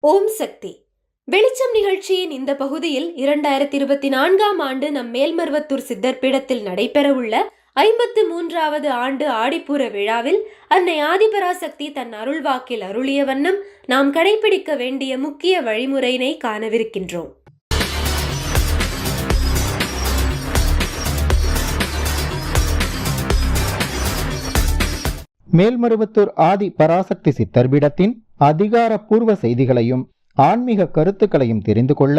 ஓம் சக்தி. வெளிச்சம் நிகழ்ச்சியின் இந்த பகுதியில் இரண்டாயிரத்தி இருபத்தி நான்காம் ஆண்டு நம் மேல்மருவத்தூர் சித்தர் பீடத்தில் நடைபெறவுள்ள ஐம்பத்து மூன்றாவது ஆண்டு ஆடிப்பூர விழாவில் அன்னை ஆதிபராசக்தி தன் அருள்வாக்கில் அருளிய வண்ணம் நாம் கடைபிடிக்க வேண்டிய முக்கிய வழிமுறையினை காணவிருக்கின்றோம். மேல்மருவத்தூர் ஆதி பராசக்தி சித்தர் பீடத்தின் அதிகாரப்பூர்வ செய்திகளையும் ஆன்மீக கருத்துக்களையும் தெரிந்து கொள்ள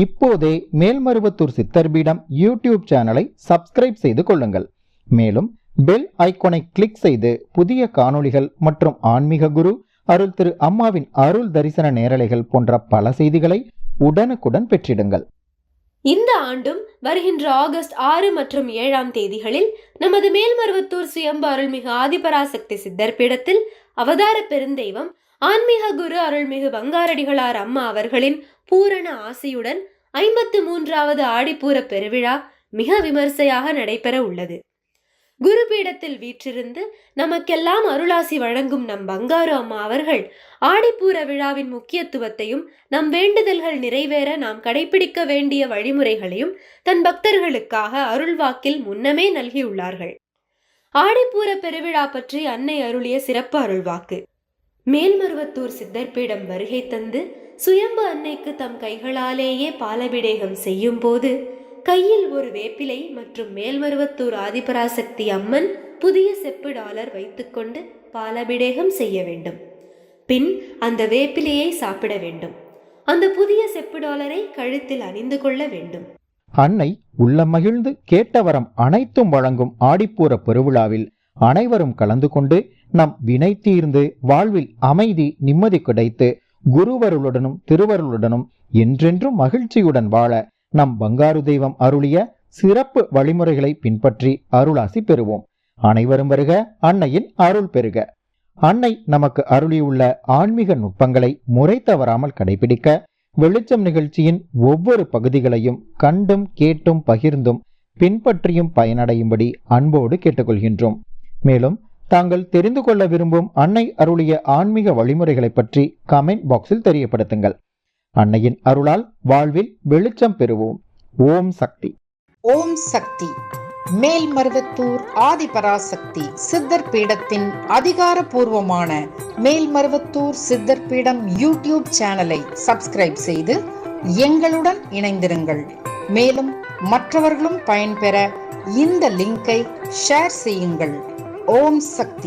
இப்போதே மேல்மருவத்தூர் சித்தர் பீடம் யூடியூப் சேனலை சப்ஸ்கிரைப் செய்து கொள்ளுங்கள். மேலும் பெல் ஐக்கோனை கிளிக் செய்து புதிய காணொளிகள் மற்றும் ஆன்மீக குரு அருள் திரு அம்மாவின் அருள் தரிசன நேரலைகள் போன்ற பல செய்திகளை உடனுக்குடன் பெற்றிடுங்கள். இந்த ஆண்டும் வருகின்ற ஆகஸ்ட் ஆறு மற்றும் ஏழாம் தேதிகளில் நமது மேல்மருவத்தூர் சுயம்பு அருள்மிகு ஆதிபராசக்தி சித்தர் பீடத்தில் அவதார பெருந்தெய்வம் ஆன்மீக குரு அருள்மிகு பங்காரடிகளார் அம்மா அவர்களின் பூரண ஆசையுடன் ஐம்பத்து மூன்றாவது ஆடிப்பூர பெருவிழா மிக விமர்சையாக நடைபெற உள்ளது. குரு பீடத்தில் வீற்றிருந்து நமக்கெல்லாம் அருளாசி வழங்கும் நம் பங்காரு அம்மா அவர்கள் ஆடிப்பூர விழாவின் முக்கியத்துவத்தையும் நம் வேண்டுதல்கள் நிறைவேற நாம் கடைபிடிக்க வேண்டிய வழிமுறைகளையும் தன் பக்தர்களுக்காக அருள்வாக்கில் முன்னமே நல்கியுள்ளார்கள். ஆடிப்பூர பெருவிழா பற்றி அன்னை அருளிய சிறப்பு அருள்வாக்கு. மேல்மருவத்தூர் சித்தர்பீடம் வருகை தந்து சுயம்பு அன்னைக்கு தம் கைகளாலேயே பாலபிடேகம் செய்யும் போது கையில் ஒரு வேப்பிலை மற்றும் மேல்மருவத்தூர் ஆதிபராசக்தி அம்மன் புதிய செப்பு டாலர் வைத்துக்கொண்டு பாலபிடேகம் செய்ய வேண்டும். பின் அந்த வேப்பிலையை சாப்பிட வேண்டும். அந்த புதிய செப்பு டாலரை கழுத்தில் அணிந்து கொள்ள வேண்டும். அன்னை உள்ள மகிழ்ந்து கேட்டவரம் அனைத்தும் வழங்கும் ஆடிப்பூர பெருவிழாவில் அனைவரும் கலந்து கொண்டு நம் வினை தீர்ந்து வாழ்வில் அமைதி நிம்மதி கிடைத்து குருவருளுடனும் திருவருளுடனும் என்றென்றும் மகிழ்ச்சியுடன் வாழ நம் பங்காரு தெய்வம் அருளிய சிறப்பு வழிமுறைகளை பின்பற்றி அருளாசி பெறுவோம். அனைவரும் வருக அன்னையின் அருள் பெறுக அன்னை நமக்கு அருளியுள்ள ஆன்மீக நுட்பங்களை முறை தவறாமல் கடைபிடிக்க வெளிச்சம் நிகழ்ச்சியின் ஒவ்வொரு பகுதிகளையும் கண்டும் கேட்டும் பகிர்ந்தும் பின்பற்றியும் பயனடையும்படி அன்போடு கேட்டுக்கொள்கின்றோம். மேலும் தாங்கள் தெரிந்து கொள்ள விரும்பும் அன்னை அருளிய ஆன்மீக வழிமுறைகளை பற்றி கமெண்ட் பாக்ஸில் தெரியப்படுத்துங்கள். அன்னையின் அருளால் வாழ்வில் வெளிச்சம் பெறுவோம். ஓம் சக்தி. ஓம் சக்தி. மேல்மருவத்தூர் ஆதிபராசக்தி சித்தர் பீடத்தின் அதிகாரபூர்வமான மேல்மருவத்தூர் சித்தர் பீடம் யூடியூப் சேனலை சப்ஸ்கிரைப் செய்து எங்களுடன் இணைந்திருங்கள். மேலும் மற்றவர்களும் பயன்பெற இந்த லிங்கை ஷேர் செய்யுங்கள். ஓம் சக்தி